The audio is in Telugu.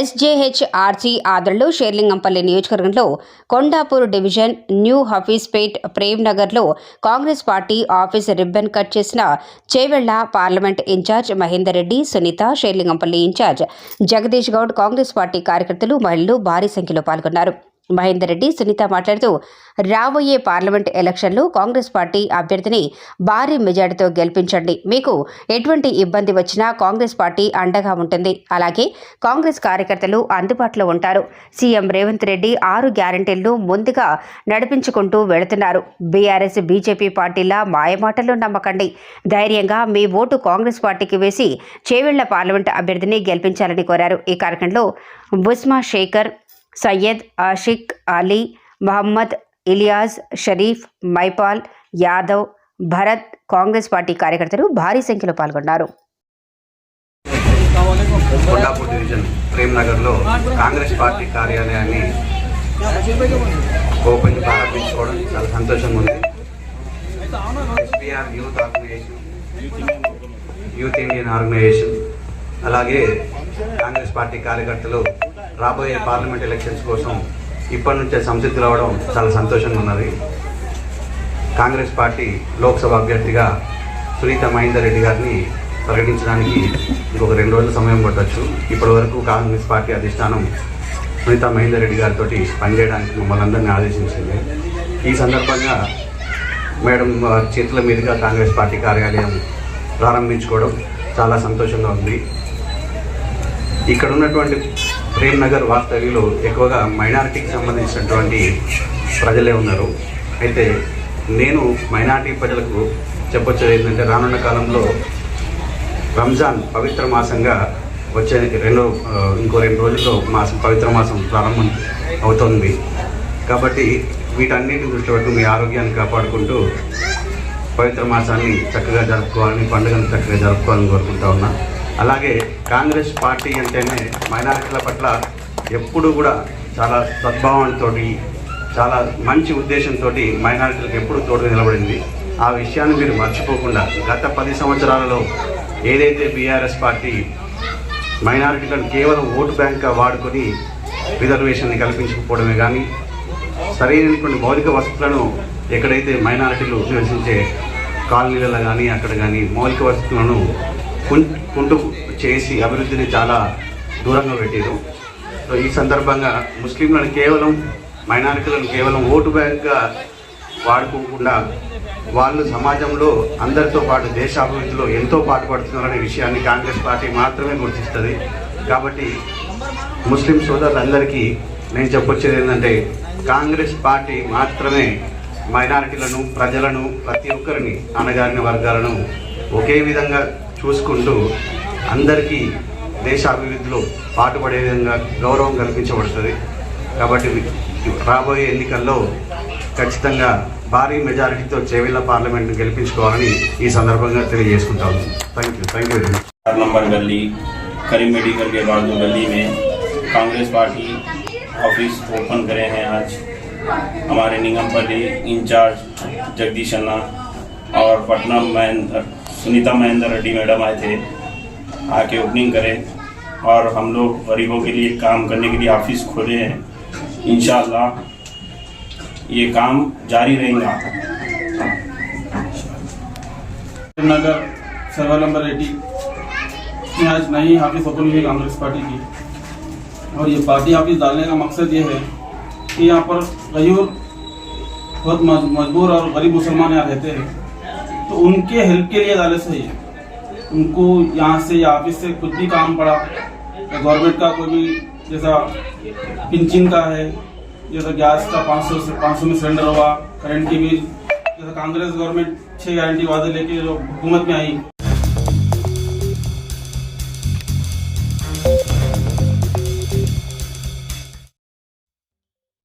ఎస్జేహెచ్ఆర్సీ ఆధ్వర్యంలో షేర్లింగంపల్లి నియోజకవర్గంలో కొండాపూర్ డివిజన్ న్యూ హఫీస్పేట్ ప్రేమ్ నగర్లో Congress party office ribbon cut చేసిన Chevella parliament in charge Mahender Reddy Sunitha Serilingampally in charge Jagadish Goud Congress party కార్యకర్తలు మహిళలు భారీ సంఖ్యలో పాల్గొన్నారు. మహేందర్ రెడ్డి సునీత మాట్లాడుతూ రాబోయే పార్లమెంట్ ఎలక్షన్లు కాంగ్రెస్ పార్టీ అభ్యర్థిని భారీ మెజార్టీతో గెలిపించండి. మీకు ఎటువంటి ఇబ్బంది వచ్చినా కాంగ్రెస్ పార్టీ అండగా ఉంటుంది. అలాగే కాంగ్రెస్ కార్యకర్తలు అందుబాటులో ఉంటారు. సీఎం రేవంత్ రెడ్డి ఆరు గ్యారంటీలను ముందుగా నడిపించుకుంటూ వెళుతున్నారు. బీఆర్ఎస్ బీజేపీ పార్టీల మాయమాటలు నమ్మకండి. ధైర్యంగా మీ ఓటు కాంగ్రెస్ పార్టీకి వేసి చేవెళ్ళ పార్లమెంట్ అభ్యర్థిని గెలిపించాలని కోరారు. ఈ కార్యక్రమంలో బుస్మా శేఖర్ సయ్యద్ ఆషిక్ అలీ మహమ్మద్ ఇలియాజ్ షరీఫ్ మైపాల్ యాదవ్ భరత్ కాంగ్రెస్ పార్టీ కార్యకర్తలు భారీ సంఖ్యలో పాల్గొన్నారు. కొండాపూర్ డివిజన్ ప్రేమ్నగర్లో కాంగ్రెస్ పార్టీ కార్యాలయాన్ని ఓపెన్ ప్రారంభించుకోవడం చాలా సంతోషంగా ఉంది. SPR youth organisation youth Indian organisation అలాగే కాంగ్రెస్ పార్టీ కార్యకర్తలు రాబోయే పార్లమెంట్ ఎలక్షన్స్ కోసం ఇప్పటి నుంచే సంసిద్ధులు రావడం చాలా సంతోషంగా ఉన్నది. కాంగ్రెస్ పార్టీ లోక్సభ అభ్యర్థిగా సునీత మహేందర్ రెడ్డి గారిని ప్రకటించడానికి ఇంకొక రెండు రోజుల సమయం పట్టవచ్చు ఇప్పటి వరకు కాంగ్రెస్ పార్టీ అధిష్టానం సునీత మహేందర్ రెడ్డి గారితో పనిచేయడానికి మమ్మల్ని అందరినీ ఆదేశించింది. ఈ సందర్భంగా మేడం చేతుల మీదుగా కాంగ్రెస్ పార్టీ కార్యాలయం ప్రారంభించుకోవడం చాలా సంతోషంగా ఉంది. ఇక్కడ ఉన్నటువంటి ప్రేమ్ నగర్ వాస్తవ్యులు ఎక్కువగా మైనారిటీకి సంబంధించినటువంటి ప్రజలే ఉన్నారు. అయితే నేను మైనారిటీ ప్రజలకు చెప్పొచ్చేది ఏంటంటే రానున్న కాలంలో రంజాన్ పవిత్ర మాసంగా వచ్చే రెండు ఇంకో రెండు రోజుల్లో మాసం పవిత్ర మాసం ప్రారంభం అవుతుంది. కాబట్టి వీటన్నిటిని దృష్టి పెట్టుకుని మీ ఆరోగ్యాన్ని కాపాడుకుంటూ పవిత్ర మాసాన్ని చక్కగా జరుపుకోవాలని పండుగను చక్కగా జరుపుకోవాలని కోరుకుంటా ఉన్నా. అలాగే కాంగ్రెస్ పార్టీ అంటేనే మైనారిటీల పట్ల ఎప్పుడు కూడా చాలా సద్భావంతో చాలా మంచి ఉద్దేశంతో మైనారిటీలకు ఎప్పుడు తోడు నిలబడింది. ఆ విషయాన్ని మీరు మర్చిపోకుండా గత పది సంవత్సరాలలో ఏదైతే బీఆర్ఎస్ పార్టీ మైనారిటీలను కేవలం ఓటు బ్యాంక్గా వాడుకొని రిజర్వేషన్ని కల్పించకపోవడమే కానీ సరైనటువంటి మౌలిక వసతులను ఎక్కడైతే మైనారిటీలు నివసించే కాలనీలలో కానీ అక్కడ కానీ మౌలిక వసతులను కుంటు చేసి అభివృద్ధిని చాలా దూరంగా పెట్టారు. సో ఈ సందర్భంగా ముస్లింలను కేవలం మైనారిటీలను కేవలం ఓటు బ్యాంక్గా వాడుకోకుండా వాళ్ళు సమాజంలో అందరితో పాటు దేశ అభివృద్ధిలో ఎంతో పాటుపడుతున్నారనే విషయాన్ని కాంగ్రెస్ పార్టీ మాత్రమే గుర్తిస్తుంది. కాబట్టి ముస్లిం సోదరులందరికీ నేను చెప్పొచ్చేది ఏంటంటే కాంగ్రెస్ పార్టీ మాత్రమే మైనారిటీలను ప్రజలను ప్రతి ఒక్కరిని అణగారిన వర్గాలను ఒకే విధంగా చూసుకుంటూ అందరికీ దేశ అభివృద్ధిలో పాటుపడే విధంగా గౌరవం కల్పించబడుతుంది కాబట్టి రాబోయే ఎన్నికల్లో ఖచ్చితంగా భారీ మెజారిటీతో చేవెళ్ళ పార్లమెంట్ను గెలిపించుకోవాలని ఈ సందర్భంగా తెలియజేసుకుంటాను thank you thank you very much चार नंबर गली करीम मेडिकल के बाजू गली में कांग्रेस पार्टी ऑफिस ओपन करे हैं आज हमारे निगमपल्ली इंचार्ज जगदीश अन्ना और पटना महेंद्र सुनीता महेंद्र रेड्डी मैडम आए थे, आके ओपनिंग करें और हम लोग गरीबों के लिए काम करने के लिए ऑफ़िस खोले हैं। इंशाल्लाह ये काम जारी रहेगा। नगर सर्वर नंबर एटी में आज नई ऑफ़िस ओपन हुई कांग्रेस पार्टी की। और ये पार्टी ऑफ़िस डालने का मकसद ये है कि यहाँ पर गयूर बहुत मजबूर और गरीब मुसलमान यहाँ रहते हैं। तो उनके हेल्प के लिए अदालत सही है उनको यहाँ से, या ऑफ़िस से कुछ भी काम पड़ा। तो गवर्नमेंट का कोई भी, जैसा पिंचिन का है, जैसा गैस का पाँच सौ पाँच सौ में सिलेंडर हुआ करंट की बिल जैसा कांग्रेस गवर्नमेंट छह गारंटी वादे लेके जो हुकूमत में आई।